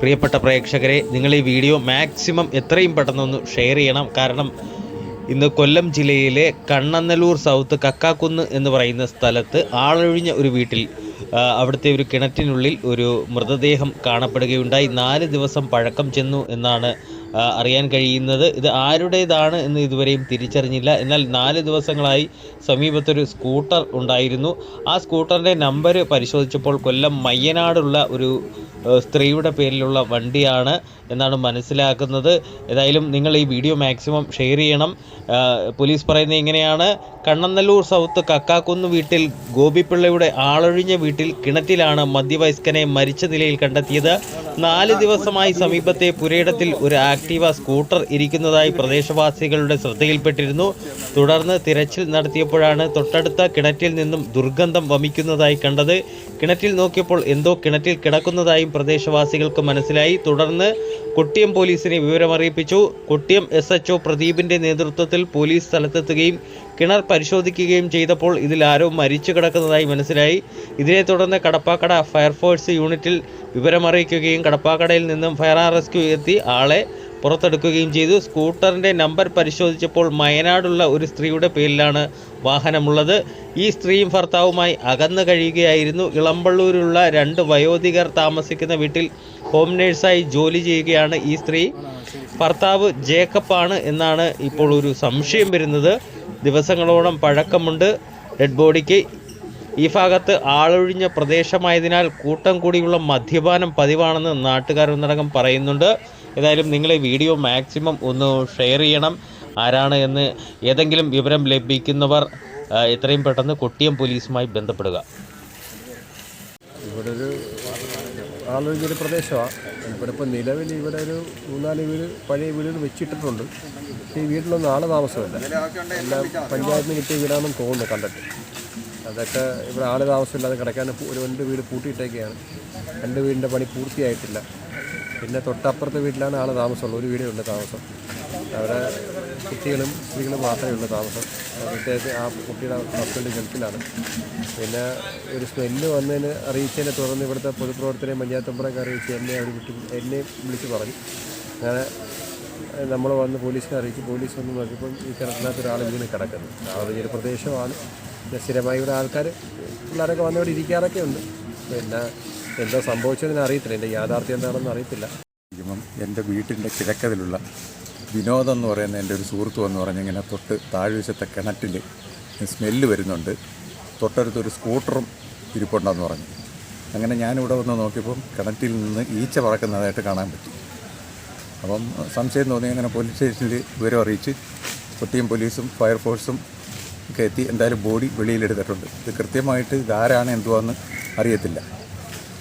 പ്രിയപ്പെട്ട പ്രേക്ഷകരെ നിങ്ങൾ ഈ വീഡിയോ മാക്സിമം എത്രയും പെട്ടെന്നൊന്ന് ഷെയർ ചെയ്യണം. കാരണം ഇന്ന് കൊല്ലം ജില്ലയിലെ കണ്ണന്നല്ലൂർ സൗത്ത് കക്കാക്കുന്ന് എന്ന് പറയുന്ന സ്ഥലത്ത് ആളൊഴിഞ്ഞ ഒരു വീട്ടിൽ അവിടുത്തെ ഒരു കിണറ്റിനുള്ളിൽ ഒരു മൃതദേഹം കാണപ്പെടുകയുണ്ടായി. നാല് ദിവസം പഴക്കം ചെന്നു എന്നാണ് അറിയാൻ കഴിയുന്നത്. ഇത് ആരുടേതാണ് എന്ന് ഇതുവരെയും തിരിച്ചറിഞ്ഞില്ല. എന്നാൽ നാല് ദിവസങ്ങളായി സമീപത്തൊരു സ്കൂട്ടർ ഉണ്ടായിരുന്നു. ആ സ്കൂട്ടറിന്റെ നമ്പർ പരിശോധിച്ചപ്പോൾ കൊല്ലം മയ്യനാടുള്ള ഒരു സ്ത്രീയുടെ പേരിലുള്ള വണ്ടിയാണ് എന്നാണ് മനസ്സിലാക്കുന്നത്. ഏതായാലും നിങ്ങൾ ഈ വീഡിയോ മാക്സിമം ഷെയർ ചെയ്യണം. പോലീസ് പറയുന്നത് ഇങ്ങനെയാണ്. കണ്ണന്നല്ലൂർ സൗത്ത് കക്കാക്കുന്ന് വീട്ടിൽ ഗോപിപ്പിള്ളയുടെ ആളൊഴിഞ്ഞ വീട്ടിൽ കിണറ്റിലാണ് മധ്യവയസ്കനെ മരിച്ച നിലയിൽ കണ്ടെത്തിയത്. നാല് ദിവസമായി സമീപത്തെ പുരയിടത്തിൽ ഒരു ആക്റ്റീവ സ്കൂട്ടർ ഇരിക്കുന്നതായി പ്രദേശവാസികളുടെ ശ്രദ്ധയിൽപ്പെട്ടിരുന്നു. തുടർന്ന് തിരച്ചിൽ നടത്തിയപ്പോഴാണ് തൊട്ടടുത്ത കിണറ്റിൽ നിന്നും ദുർഗന്ധം വമിക്കുന്നതായി കണ്ടത്. കിണറ്റിൽ നോക്കിയപ്പോൾ എന്തോ കിണറ്റിൽ കിടക്കുന്നതായും പ്രദേശവാസികൾക്ക് മനസ്സിലായി. തുടർന്ന് കുട്ടിയം പോലീസിനെ വിവരമറിയിപ്പിച്ചു. കൊട്ടിയം എസ് എച്ച് പ്രദീപിന്റെ നേതൃത്വത്തിൽ പോലീസ് സ്ഥലത്തെത്തുകയും കിണർ പരിശോധിക്കുകയും ചെയ്തപ്പോൾ ഇതിൽ ആരോ മരിച്ചു കിടക്കുന്നതായി മനസ്സിലായി. ഇതിനെ തുടർന്ന് കടപ്പാക്കട ഫയർഫോഴ്സ് യൂണിറ്റിൽ വിവരമറിയിക്കുകയും കടപ്പാക്കടയിൽ നിന്നും ഫയർ ആർ റെസ്ക്യൂ എത്തി. ആളെ പുറത്തെടുക്കുകയും ചെയ്തു. സ്കൂട്ടറിന്റെ നമ്പർ പരിശോധിച്ചപ്പോൾ മയനാടുള്ള ഒരു സ്ത്രീയുടെ പേരിലാണ് വാഹനമുള്ളത്. ഈ സ്ത്രീയും ഭർത്താവുമായി അകന്നു കഴിയുകയായിരുന്നു. ഇളമ്പള്ളൂരിലുള്ള രണ്ട് വയോധികർ താമസിക്കുന്ന വീട്ടിൽ ഹോം നേഴ്സായി ജോലി ചെയ്യുകയാണ് ഈ സ്ത്രീ. ഭർത്താവ് ജേക്കബാണ് എന്നാണ് ഇപ്പോൾ ഒരു സംശയം വരുന്നത്. ദിവസങ്ങളോളം പഴക്കമുണ്ട് ഡെഡ് ബോഡിക്ക്. ഈ ഭാഗത്ത് ആളൊഴിഞ്ഞ പ്രദേശമായതിനാൽ കൂട്ടം കൂടിയുള്ള മദ്യപാനം പതിവാണെന്ന് നാട്ടുകാർ ഒന്നടങ്കം പറയുന്നുണ്ട്. ഏതായാലും നിങ്ങൾ ഈ വീഡിയോ മാക്സിമം ഒന്ന് ഷെയർ ചെയ്യണം. ആരാണ് എന്ന് ഏതെങ്കിലും വിവരം ലഭിക്കുന്നവർ എത്രയും പെട്ടെന്ന് കൊട്ടിയം പോലീസുമായി ബന്ധപ്പെടുക. ഇവിടെ ഒരു ആളൊഴിഞ്ഞൊരു പ്രദേശമാണ്. ഇവിടെ ഇപ്പോൾ നിലവിൽ ഇവിടെ ഒരു മൂന്നാൽ വീട് പഴയ വീടുകൾ വെച്ചിട്ടിട്ടുണ്ട്. ഈ വീട്ടിലൊന്നും ആളെ താമസമില്ല. എല്ലാം പഞ്ചായത്തിന് കിട്ടിയ വീടാണെന്ന് തോന്നുന്നു കണ്ടിട്ട്. അതൊക്കെ ഇവിടെ ആൾ താമസമില്ലാതെ കിടക്കാൻ ഒരു രണ്ട് വീട് പൂട്ടിയിട്ടേക്കെയാണ്. രണ്ട് വീടിന്റെ പണി പൂർത്തിയായിട്ടില്ല. പിന്നെ തൊട്ടപ്പുറത്തെ വീട്ടിലാണ് ആൾ താമസമുള്ളത്. ഒരു വീടേ ഉള്ളൂ താമസം. അവിടെ കുട്ടികളും സ്ത്രീകളും മാത്രമേ ഉള്ളൂ താമസം. പ്രത്യേകിച്ച് ആ കുട്ടിയുടെ ഹസ്ബൻഡ് ഗൾഫിലാണ്. പിന്നെ ഒരു സ്മെല്ല് വന്നതിന് അറിയിച്ചതിനെ തുടർന്ന് ഇവിടുത്തെ പൊതുപ്രവർത്തനം പഞ്ചായത്തമ്പറൊക്കെ അറിയിച്ച് എന്നെ അവർ കുട്ടി എന്നെ വിളിച്ച് പറഞ്ഞു. അങ്ങനെ നമ്മൾ വന്ന് പോലീസിനെ അറിയിച്ച് പോലീസ് വന്ന് നോക്കിയപ്പോൾ ഈ കിണറ്റിനകത്ത് ഒരാൾ ഇങ്ങനെ കിടക്കുന്നു. ആ ഒരു പ്രദേശമാണ്. സ്ഥിരമായി ഇവിടെ ആൾക്കാർ പിള്ളേരൊക്കെ വന്നവിടെ ഇരിക്കാറൊക്കെ ഉണ്ട് പിന്നെ എന്താ സംഭവിച്ചതെന്ന് അറിയത്തില്ല. എന്റെ യാഥാർത്ഥ്യം എന്താണെന്ന് അറിയത്തില്ല. ഇപ്പം എന്റെ വീട്ടിന്റെ കിഴക്കതിലുള്ള വിനോദം എന്ന് പറയുന്ന എന്റെ ഒരു സുഹൃത്തു എന്ന് പറഞ്ഞ് ഇങ്ങനെ തൊട്ട് താഴ്വശത്തെ കിണറ്റിൽ സ്മെല്ല് വരുന്നുണ്ട്. തൊട്ടടുത്തൊരു സ്കൂട്ടറും ഇരിപ്പുണ്ടെന്ന് പറഞ്ഞു. അങ്ങനെ ഞാനിവിടെ വന്ന് നോക്കിയപ്പം കിണറ്റിൽ നിന്ന് ഈച്ച പറക്കുന്നതായിട്ട് കാണാൻ പറ്റി. അപ്പം സംശയം തോന്നി അങ്ങനെ പോലീസ് സ്റ്റേഷനിൽ വിവരം അറിയിച്ച് കൊട്ടിയം പോലീസും ഫയർഫോഴ്സും ഒക്കെ എത്തി. എന്തായാലും ബോഡി വെളിയിലെടുത്തിട്ടുണ്ട്. ഇത് കൃത്യമായിട്ട് ഇതാരാണ് എന്തുവാന്ന് അറിയത്തില്ല.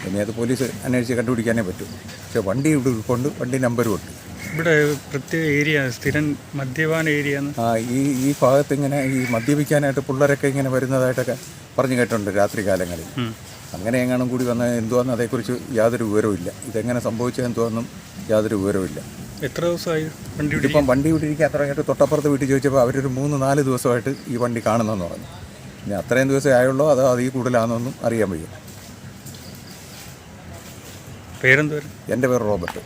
ഇനി അത് പോലീസ് അന്വേഷിച്ച് കണ്ടുപിടിക്കാനേ പറ്റൂ. പക്ഷേ വണ്ടി ഇവിടെ ഉൾക്കൊണ്ട് വണ്ടി നമ്പരും ഉണ്ട്. ഇവിടെ പ്രത്യേക ഏരിയ സ്ഥിരം മദ്യപാന ഏരിയ ആ ഈ ഈ ഭാഗത്ത് ഇങ്ങനെ ഈ മദ്യപിക്കാനായിട്ട് പിള്ളേരൊക്കെ ഇങ്ങനെ വരുന്നതായിട്ടൊക്കെ പറഞ്ഞു കേട്ടിട്ടുണ്ട് രാത്രി കാലങ്ങളിൽ. അങ്ങനെ എങ്ങാനും കൂടി വന്നാൽ എന്തുവാന്ന് അതേക്കുറിച്ച് യാതൊരു വിവരവുമില്ല. ഇതെങ്ങനെ സംഭവിച്ചത് എന്തുവാന്നും യാതൊരു വിവരവുമില്ല. എത്ര ദിവസമായി വണ്ടി ഇപ്പം വണ്ടി ഇവിടെ ഇരിക്കാൻ കേട്ട് തൊട്ടപ്പുറത്ത് വീട്ടിൽ ചോദിച്ചപ്പോൾ അവരൊരു മൂന്ന് നാല് ദിവസമായിട്ട് ഈ വണ്ടി കാണുന്നെന്ന് പറഞ്ഞു. ഇനി അത്രയും ദിവസമേ ആയുള്ളൂ അതോ അതിൽ കൂടുതലാണെന്നൊന്നും അറിയാൻ വയ്യ. പേരെന്തുവരും എന്റെ പേര് റോബർട്ട്.